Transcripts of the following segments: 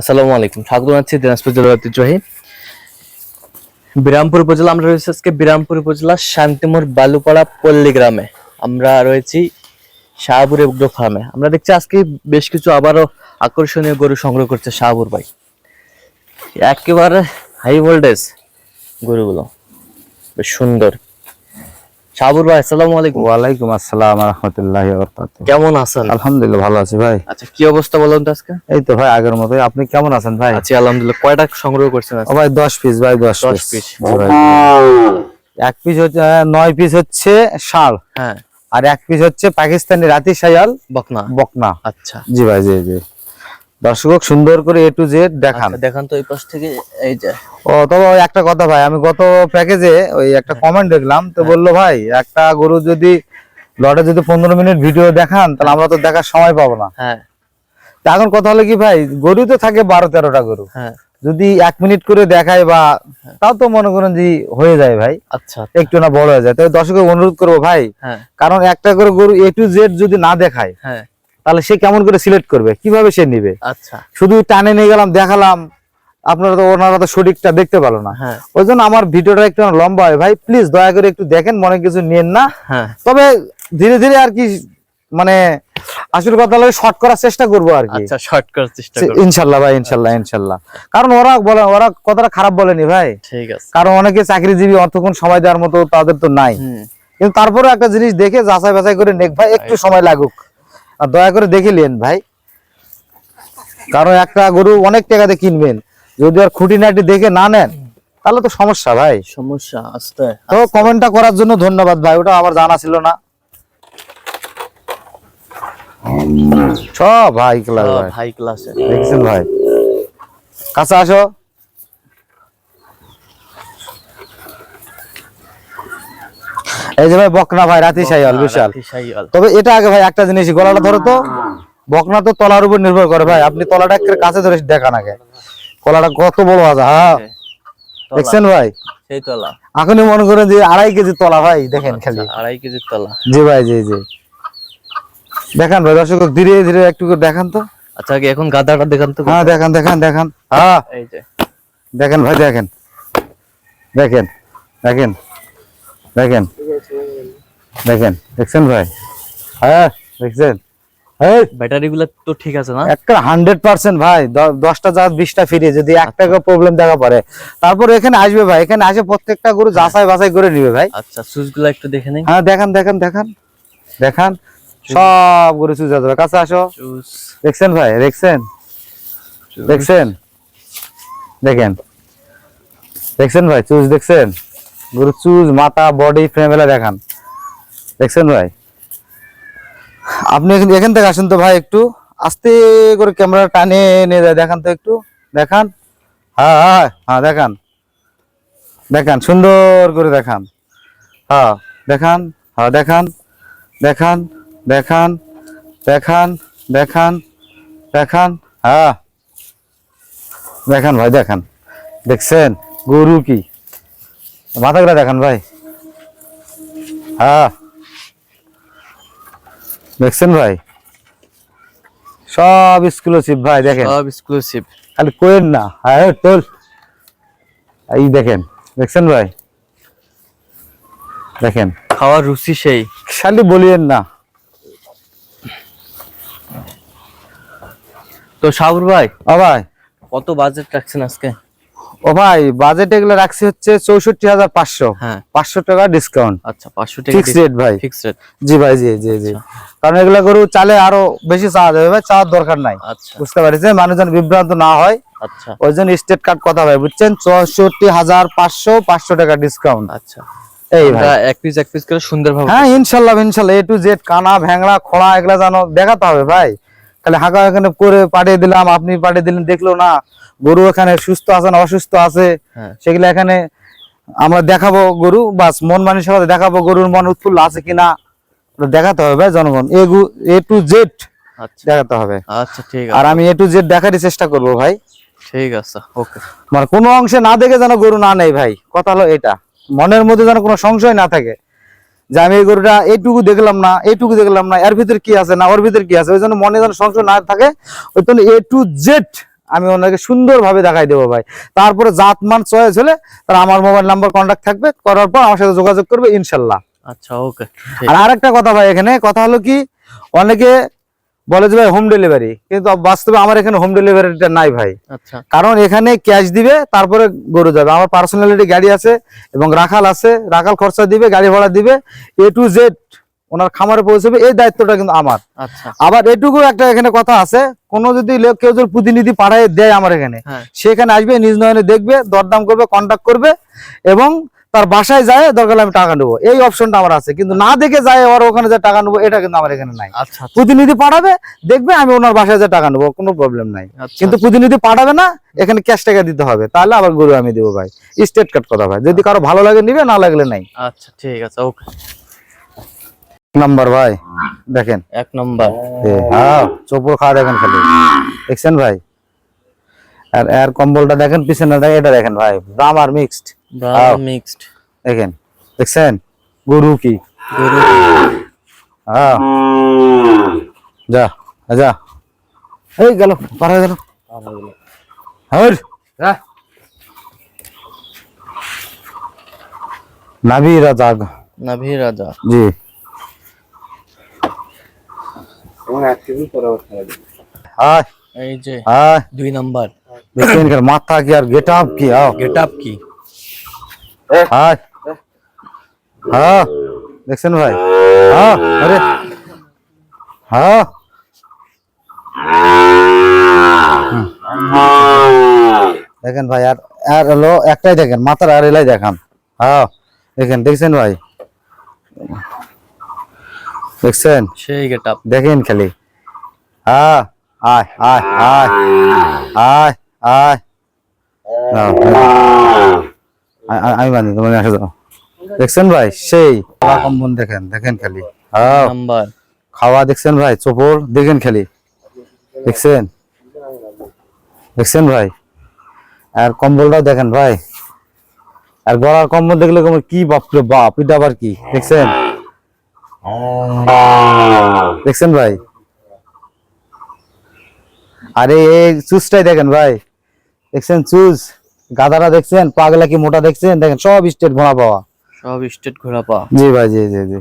আসসালামু আলাইকুম। স্বাগত জানাচ্ছি দিনাজপুর জেলার ঐতিহ্যবাহী বিরামপুর উপজেলা। আমরা রয়েছি আজকে বিরামপুর উপজেলা শান্তিমোর বালুপাড়া পল্লী গ্রামে। আমরা রয়েছি শাহপুর এগ্রো ফার্মে। আমরা দেখছি আজকে বেশ কিছু আবারও আকর্ষণীয় গরু সংগ্রহ করছে শাহপুর ভাই। একেবারে হাই ভোল্টেজ গরুগুলো। বেশ সুন্দর। শাহপুর ভাই আসসালামু আলাইকুম। ওয়ালাইকুম আসসালাম রহমতুল্লাহ কেমন আছেন? আলহামদুলিল্লাহ ভালো আছি ভাই। আচ্ছা কি অবস্থা বলুন তো আজকে? এই তো ভাই আগের মতোই। আপনি কেমন আছেন ভাই? আছি আলহামদুলিল্লাহ। কয়টা সংগ্রহ করছেন ও? ভাই দশ পিস ভাই দশ দশ পিস এক পিস হচ্ছে আহ, নয় পিস হচ্ছে ষাঁড় হ্যাঁ। আর এক পিস হচ্ছে পাকিস্তানি রাতি শায়াল বকনা। বকনা। আচ্ছা। জি ভাই জি জি। দর্শক সুন্দর করে এ টু জেড দেখান। আচ্ছা, দেখান তো এই পাশ থেকে এই যে। ও তবে ওই একটা কথা ভাই আমি গত প্যাকেজে ওই একটা কমেন্ট দেখলাম তো বলল ভাই একটা গরু যদি লটে যদি পনেরো মিনিট ভিডিও দেখান তাহলে আমরা তো দেখার সময় পাবো না। হ্যাঁ। এখন কথা হলো কি ভাই গরু তো থাকে বারো তেরোটা গরু। হ্যাঁ। যদি এক মিনিট করে দেখায় বা তাও তো মনে করেন যে হয়ে যায় ভাই। আচ্ছা একটু না বড় হয়ে যায়। তবে দর্শকের অনুরোধ করব ভাই হ্যাঁ। কারণ একটা করে গরু এ টু জেড যদি না দেখায় হ্যাঁ। তাহলে সে কেমন করে সিলেক্ট করবে? কীভাবে সে নিবে? আচ্ছা। শুধু টানে নিয়ে গেলাম দেখালাম আপনারা তো ওনারা তো সঠিকটা দেখতে না। হ্যাঁ। ওই জন্য আমার ভিডিওটা একটু লম্বা হয়। ভাই প্লিজ দয়া করে একটু দেখেন মনে কিছু নিয়েন না। হ্যাঁ। তবে ধীরে ধীরে আর কি মানে আসল কথা হলো শর্ট করার চেষ্টা করব আর কি। আচ্ছা শর্ট করার চেষ্টা করো ইনশাল্লাহ ভাই ইনশাল্লাহ ইনশাল্লাহ। কারণ ওরা বলে ওরা কথাটা খারাপ বলেনি ভাই। ঠিক আছে। কারণ অনেকে চাকরিজীবী অতক্ষণ সময় দেওয়ার মতো তাদের তো নাই। কিন্তু তারপরে একটা জিনিস দেখে যাচাই বাছাই করে নেক ভাই একটু সময় লাগুক। আর দয়া করে দেখে নিন ভাই। কারণ একটা গরু অনেক টাকাতে কিনবেন। যদি আর খুঁটিনাটি দেখে না নেন তাহলে তো সমস্যা ভাই। সমস্যা আস্তে তো কমেন্টটা করার জন্য ধন্যবাদ ভাই ওটা আমার জানা ছিল না। সব ভাই। ক্লাস ভাই ক্লাসে দেখছেন ভাই? কাছে আসো। এই যে ভাই বকনা ভাই রাতি সাইয়াল বিশাল। তবে এটা আগে ভাই একটা জিনিস গলাটা ধরো তো। বকনা তো তলার উপর নির্ভর করে ভাই। আপনি তলাটা কাছে ধরে দেখান আগে। কলাটা কত বড় আছে হ্যাঁ। দেখছেন ভাই? সেই তলা। এখনই মনে করেন যে আড়াই কেজি তলা ভাই দেখেন খালি। আচ্ছা, আড়াই কেজির তলা। জি ভাই জি জি। দেখান ভাই দর্শক ধীরে ধীরে একটু করে দেখান তো। আচ্ছা আগে এখন গাদাটা দেখান তো। হ্যাঁ দেখান দেখান দেখান। হ্যাঁ। এই যে। দেখেন ভাই দেখেন। দেখেন দেখেন। দেখেন। দেখেন দেখছেন ভাই? হ্যাঁ দেখছেন? হ্যাঁ ব্যাটারি তো ঠিক আছে না? একটা হান্ড্রেড পার্সেন্ট ভাই দশটা যা বিশটা ফিরে যদি এক টাকা প্রবলেম দেখা পড়ে। তারপর এখানে আসবে ভাই এখানে আসে প্রত্যেকটা গরু যাচাই বাছাই করে নিবে ভাই। আচ্ছা একটু দেখে নেই? হ্যাঁ দেখান দেখান দেখান। দেখান। সব গরু কাছে আসো। দেখছেন ভাই দেখছেন? দেখছেন? দেখেন। দেখছেন ভাই চুজ দেখছেন? গরু চুজ মাথা বডি ফ্রেম এলা দেখান। দেখছেন ভাই? আপনি এখান- এখান থেকে আসেন তো ভাই একটু। আস্তে করে ক্যামেরা টানে নিয়ে যায় দেখান তো একটু। দেখান। হ্যাঁ হ্যাঁ হ্যাঁ দেখান। দেখান, সুন্দর করে দেখান। হ্যাঁ দেখান হ্যাঁ দেখান। দেখান দেখান দেখান দেখান দেখান হ্যাঁ। দেখান ভাই, দেখান। দেখছেন? গরু কি? মাথা করে দেখান ভাই। হ্যাঁ। দেখছেন ভাই? সব এক্সক্লুসিভ ভাই দেখেন। সব এক্সক্লুসিভ খালি কোয়েন না। হ্যাঁ তোল এই দেখেন দেখছেন ভাই? দেখেন। খাওয়ার রুচি সেই। খালি বলিয়েন না। তো সাবুর ভাই ও ভাই। কত বাজেট রাখছেন আজকে? ও ভাই বাজেট এগুলো রাখছি হচ্ছে চৌষট্টি হাজার পাঁচশো। হ্যাঁ। পাঁচশো টাকা ডিসকাউন্ট আচ্ছা পাঁচশো টাকা ফিক্স রেট ভাই। ফিক্স রেট জি ভাই জি জি জি। কারণ এগুলো গরু চালে আরও বেশি চাওয়া যাবে ভাই চাওয়ার দরকার নাই। আচ্ছা। বুঝতে পারছেন? মানুষজন বিভ্রান্ত না হয়। আচ্ছা। ওই জন্য স্টেট কার্ড কথা ভাই বুঝছেন? চৌষট্টি হাজার পাঁচশো পাঁচশো টাকা ডিসকাউন্ট আচ্ছা। এই ভাই। এক পিস এক পিস করে সুন্দর ভাবে হ্যাঁ ইনশাল্লাহ ইনশাল্লাহ এ টু জেড কানা ভ্যাংড়া খোড়া এগুলা জানো দেখাতে হবে ভাই। খালি হাঁকা এখানে করে পাঠিয়ে দিলাম আপনি পাঠিয়ে দিলেন দেখল না গরু এখানে সুস্থ আছে না অসুস্থ আছে হ্যাঁ। সেগুলো এখানে আমরা দেখাবো গরু বাস মন মানুষের সাথে দেখাবো গরুর মন উৎফুল্ল আছে কিনা দেখাতে হবে ভাই জনগণ। এ টু জেড আচ্ছা। দেখাতে হবে। আচ্ছা ঠিক আছে। আর আমি এ টু জেড দেখারই চেষ্টা করব ভাই। ঠিক আছে ওকে। মানে কোনো অংশে না দেখে যেন গরু না নেই ভাই কথা হলো এটা। মনের মধ্যে যেন কোনো সংশয় না থাকে। যে আমি এই গরুটা এইটুকু দেখলাম না এইটুকু দেখলাম না এর ভিতরে কি আছে না ওর ভিতরে কি আছে? ওই জন্য মনে যেন সংশয় না থাকে। ওই জন্য এ টু জেড আমি ওনাকে সুন্দরভাবে দেখাই দেবো ভাই। তারপরে জাত মান চয়েস হলে তারা আমার মোবাইল নাম্বার কন্ট্যাক্ট থাকবে করার পর আমার সাথে যোগাযোগ করবে ইনশাল্লাহ। আচ্ছা ওকে আর আরেকটা কথা ভাই এখানে কথা হলো কি অনেকে বলে যে ভাই হোম ডেলিভারি কিন্তু বাস্তবে আমার এখানে হোম ডেলিভারিটা নাই ভাই। আচ্ছা। কারণ এখানে ক্যাশ দিবে তারপরে গরু যাবে। আমার পার্সোনালিটি গাড়ি আছে এবং রাখাল আছে রাখাল খরচা দিবে গাড়ি ভাড়া দিবে। এ টু জেড ওনার খামারে পৌঁছবে এই দায়িত্বটা কিন্তু আমার। আচ্ছা। আবার এটুকু একটা এখানে কথা আছে কোনো যদি কেউ যদি প্রতিনিধি পাঠায় দেয় আমার এখানে হ্যাঁ। সেখানে আসবে নিজ নয়নে দেখবে দরদাম করবে কন্ট্যাক্ট করবে এবং তার বাসায় যায় দরকার আমি টাকা নেব। এই অপশনটা আমার আছে। কিন্তু না দেখে যায় ওর ওখানে যে টাকা নেব এটা কিন্তু আমার এখানে নাই। আচ্ছা আচ্ছা, প্রতিনিধি পাঠাবে দেখবে আমি ওনার বাসায় যে টাকা নেব কোনো প্রবলেম নাই। আচ্ছা কিন্তু প্রতিনিধি পাঠাবে না এখানে ক্যাশ টাকা দিতে হবে। তাহলে আবার গরু আমি দেবো ভাই। স্টেট কাট কথা ভাই। যদি কারও ভালো লাগে নিবে না লাগলে নাই। আচ্ছা ঠিক আছে ওকে নাম্বার ভাই দেখেন। এক নম্বর। হ্যাঁ চোপড় খাওয়া দেখেন খালি। দেখছেন ভাই? আর এর কম্বলটা দেখেন পিছনে এটা দেখেন ভাই। দাম আর মিক্সড ব্রাউন মিক্সড দেখেন দেখছেন? গরু কি? গরু। হ্যাঁ যা যা এই গেল পার হয়ে গেল। হর যা। নাভি রাজাগ নাভি রাজা। জি। হায়। এই যে হায়। দুই নাম্বার। দেখছেন এর মাথা কি আর গেট আপ কি? আও গেট আপ কি? হায় হ্যাঁ দেখছেন ভাই হ্যাঁ আরে হ্যাঁ দেখেন ভাই আর আর হলো একটাই দেখেন মাথার আর এলাই দেখান হ্যাঁ দেখেন দেখছেন ভাই দেখছেন সেই গেট আপ দেখেন খালি হ্যাঁ আয় আয় আয় আয় আয় নাও, আ- আ- আমি বান্ধি তোমাকে আসে দাও দেখছেন ভাই? সেই। কম্বন দেখেন দেখেন খালি। নাম্বার। খাওয়া দেখছেন ভাই? চোপড় দেখেন খালি। দেখছেন? দেখছেন ভাই? আর কম্বলটাও দেখেন ভাই। আর গলার কম্বল দেখলে তোমার কি বাপরে বাপ এটা আবার কি? দেখছেন? দেখছেন ভাই? আরে এই চুজটাই দেখেন ভাই। দেখছেন চুজ? গাদারা দেখছেন পাগলা কি মোটা দেখছেন? দেখেন সব স্টেট ঘোড়া পাওয়া। সব স্টেট ঘোরা পাওয়া। জি ভাই জি জি জি।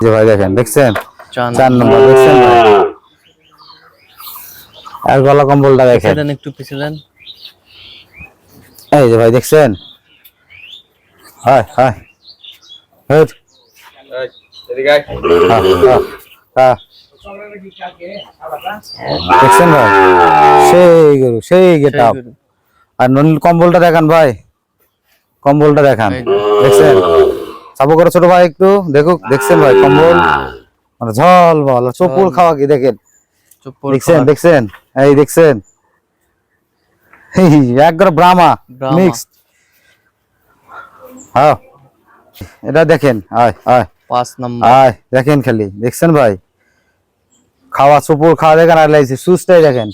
জি ভাই দেখেন দেখছেন? চার নম্বর। দেখছেন আর গলা কম্বলটা দেখেন। একটু পিছিয়ে দেন এই যে ভাই দেখছেন? হায় হায় হেট। হ্যাঁ, হ্যাঁ, হ্যাঁ। দেখছেন ভাই? সেই গরু সেই গেট আপ আর ননীল কম্বলটা দেখান ভাই। কম্বলটা দেখান। এই দেখছেন? চাপো করে ছোট ভাই একটু দেখুক দেখছেন ভাই কম্বল? মানে ঝল বল চপুল খাওয়া কি দেখেন? দেখছেন দেখছেন? এই দেখছেন? একবার ব্রাহ্মা ব্রাহ্মা। মিক্সড হ্যাঁ। এটা দেখেন আয় আয়। পাঁচ নাম্বার। আয় দেখেন খালি। দেখছেন ভাই? খাওয়া চুপুর খাওয়া দেখেন আর লাগছে সুসটাই দেখেন।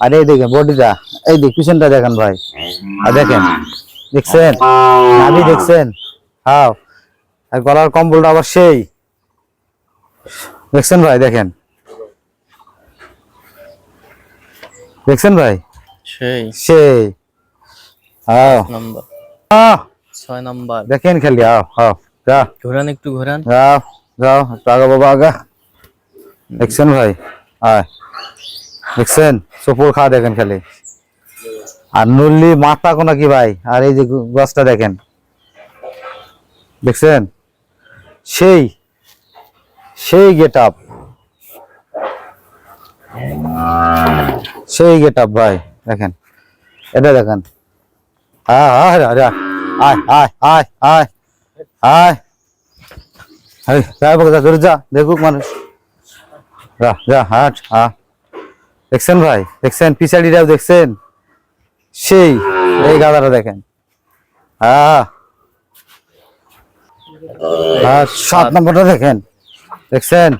আর এই দেখেন বডিটা এই দেখ পিছনটা দেখেন ভাই। আর দেখেন দেখছেন? নাভি দেখছেন? হ্যাঁ আর গলার কম্বলটা আবার সেই। দেখছেন ভাই দেখেন? দেখছেন ভাই? সেই। সেই। নাম্বার। আহ, ছয় নাম্বার। দেখেন খালি আও আও যা। ঘোরান একটু ঘোরান। যাও যাও আগা বাবা আগা দেখছেন ভাই? দেখছেন? চপুর খাওয়া দেখেন খালি। আর নল্লি মাথা কোনা কি ভাই? আর এই যে গাছটা দেখেন। দেখছেন? সেই সেই গেট আপ সেই গেট আপ ভাই দেখেন। এটা দেখেন। হ্যাঁ হ্যাঁ আয় আয় আয় আয় আয় আয় এই, যা বাবা, যা জোরে যা দেখুক মানুষ। হাট হা দেখছেন ভাই? দেখছেন? পিছাড়িটাও দেখছেন? সেই এই গাদাটা দেখেন। সাত নম্বরটা দেখেন। দেখছেন?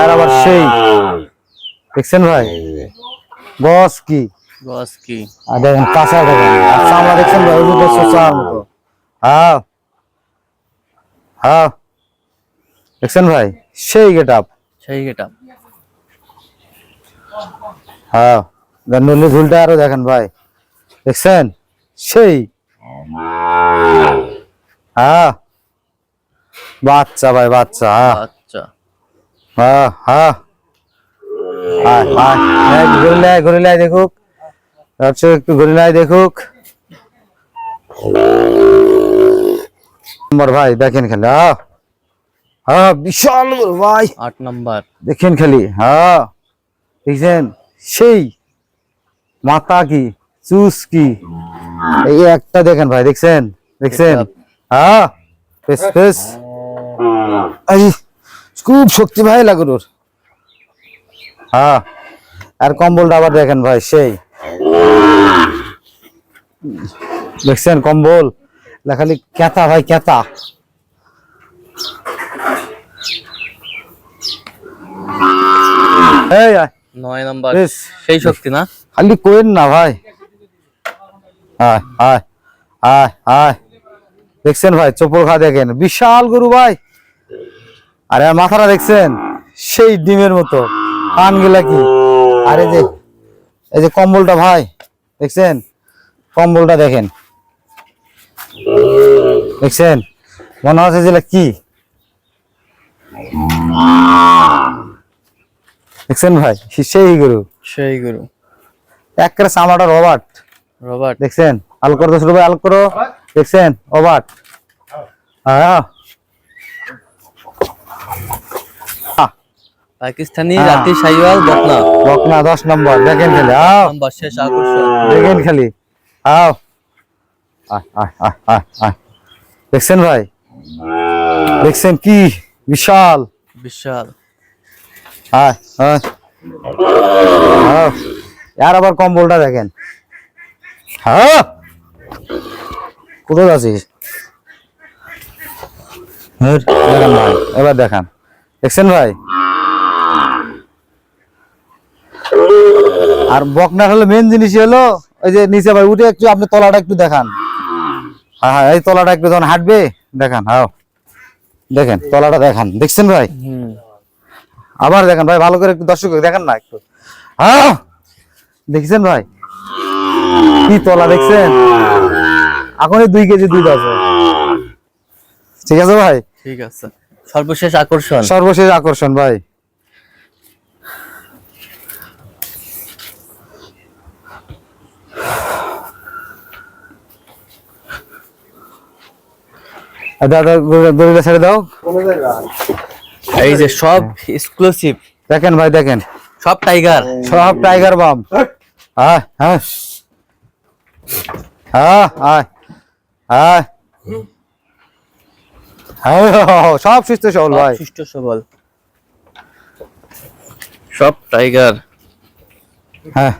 আর আবার সেই। দেখছেন ভাই? বস কি? বস কি? আর দেখেন কাঁচা দেখেন। আর চামড়া দেখছেন ভাই? ওই যে চামড়ার মতো হ্যাঁ হ্যাঁ দেখছেন ভাই? সেই গেট আপ। সেই গেট হ্যাঁ নলি ঝুলটা আরও দেখেন ভাই। দেখছেন? সেই। হ্যাঁ। বাচ্চা ভাই বাচ্চা আচ্ছা হ্যাঁ হ্যাঁ। দেখুক। দর্শক একটু দেখুক। নম্বর ভাই দেখেন খালি হ্যাঁ বিশাল ভাই। আট নাম্বার। দেখেন খালি হ্যাঁ। দেখছেন সেই মাথা কি চুস কি? এই একটা দেখেন ভাই দেখছেন? দেখছেন? হ্যাঁ বেশ এই খুব শক্তি ভাই লাগুর হ্যাঁ আর কম্বলটা আবার দেখেন ভাই সেই। দেখছেন কম্বল? লেখালি কেতা ভাই কেতা এই নয় নাম্বার। সেই শক্তি না? খালি কোয়েন না ভাই। আয় আয় আয় আয়। দেখছেন ভাই চোপড় খা দেখেন। বিশাল গরু ভাই। আরে মাথাটা দেখছেন? সেই ডিমের মতো। কান গেলা কি? আরে যে এই যে কম্বলটা ভাই দেখছেন? কম্বলটা দেখেন। দেখছেন? মনে হচ্ছে যে এগুলা কি? দেখছেন ভাই? সেই গরু। সেই গুরু। একেবারে চামড়াটা রবার্ট রবার্ট। দেখছেন? আল করো ছোট ভাই আল করো। দেখছেন? ওভাট হ্যাঁ পাকিস্তানি জাতি সাইওয়াল বকনা। বকনা দশ নম্বর। দেখেন খালি আও। নাম্বার শেষ আকর্ষণ। দেখেন খালি আও। আয় আয় আয় দেখছেন ভাই? দেখছেন কি? বিশাল। বিশাল। আয়। আর আবার কম্বলটা দেখেন। হ্যাঁ। কোথায় আছিস? এবার দেখান। দেখছেন ভাই? আর বকনার হলো মেন জিনিস হলো ওই যে নিচে ভাই উঠে একটু আপনি তলাটা একটু দেখান। হ্যাঁ হ্যাঁ এই তলাটা একটু যখন হাঁটবে দেখান হাও দেখেন তলাটা দেখান। দেখছেন ভাই? হুম। আবার দেখেন ভাই ভালো করে একটু দর্শক দেখেন না একটু। হ্যাঁ দেখছেন ভাই? কি তলা দেখছেন? এখনই দুই কেজি দুধ আছে। ঠিক আছে ভাই? ঠিক আছে। সর্বশেষ আকর্ষণ। সর্বশেষ আকর্ষণ ভাই। দাদা গরু- ছেড়ে দাও। এই যে সব এক্সক্লুসিভ দেখেন ভাই দেখেন। সব টাইগার সব টাইগার বাম হ্যাঁ হ্যাঁ হ্যাঁ সব সুস্থ সবল ভাই। সুষ্ঠু সবল। সব টাইগার হ্যাঁ।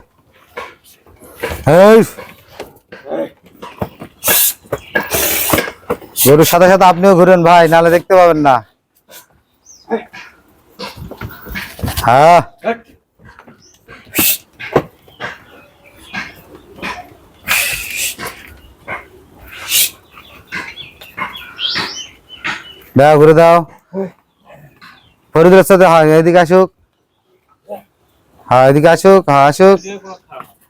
গরুর সাথে সাথে আপনিও ঘুরেন ভাই নালে দেখতে পাবেন না। হ্যাঁ। দাও, ঘুরে দাও। ফরিদের সাথে হয়, এদিকে আসুক। হ্যাঁ এদিকে আসুক হ্যাঁ আসুক।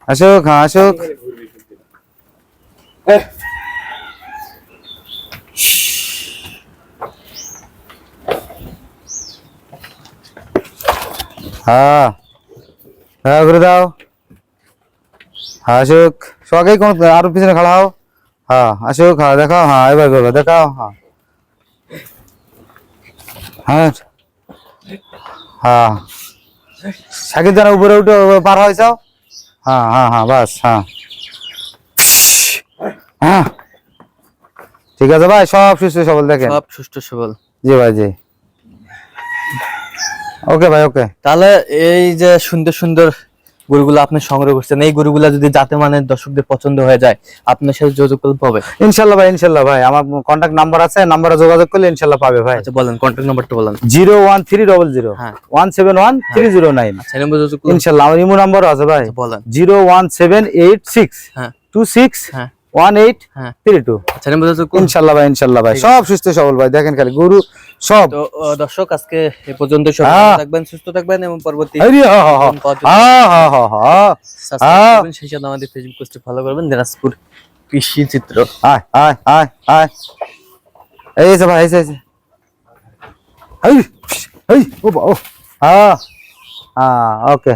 আসুক হ্যাঁ আসুক। হ্যাঁ। হ্যাঁ ঘুরে দাও। হ্যাঁ আসুক সবাই কোন আরও পিছনে খাড়া হও। হ্যাঁ আসুক হ্যাঁ দেখাও। হ্যাঁ এবার করব দেখাও। হ্যাঁ। হ্যাঁ। হ্যাঁ। সাকিব জানা উপরে উঠে পার হয়ে যাও। হ্যাঁ হ্যাঁ হ্যাঁ বাস হ্যাঁ। হ্যাঁ। ঠিক আছে ভাই সব সুস্থ সবল দেখেন। সব সুস্থ সবল। জি ভাই জি। ওকে ভাই ওকে। তাহলে এই যে সুন্দর সুন্দর গরুগুলো আপনি সংগ্রহ করছেন এই গরুগুলা যদি জাতে মানের দর্শকদের পছন্দ হয়ে যায় আপনার সাথে যোগাযোগ করতে হবে। ইনশাল্লাহ ভাই ইনশাল্লাহ ভাই। আমার কন্ট্যাক্ট নাম্বার আছে নাম্বারে যোগাযোগ করলে ইনশাল্লাহ পাবে ভাই। আচ্ছা বলেন কন্ট্যাক্ট নাম্বারটা বলেন। Zero one three double zero হ্যাঁ। One seven one three zero nine. আচ্ছা নম্বর যোগাযোগ করুন ইনশাল্লাহ আমার ইমো নাম্বারও আছে ভাই। আচ্ছা, বলেন। Zero one seven eight six হ্যাঁ। টু সিক্স হ্যাঁ। ওয়ান এইট হ্যাঁ। Three two. আচ্ছা নম্বর যোগাযোগ করুন ইনশাল্লাহ ভাই ইনশাল্লাহ ভাই। সব সুস্থ সবল ভাই। দেখেন খালি গরু সব। তো দর্শক আজকে এ পর্যন্ত। থাকবেন সুস্থ থাকবেন এবং পরবর্তী। সেই সাথে আমাদের ফেসবুক পেজটি ফলো করবেন দিনাজপুর কৃষি চিত্র। আয় আয় আয় আয়। এই যে ভাই এই যে, এই ও বা ও। হ্যাঁ হ্যাঁ ওকে।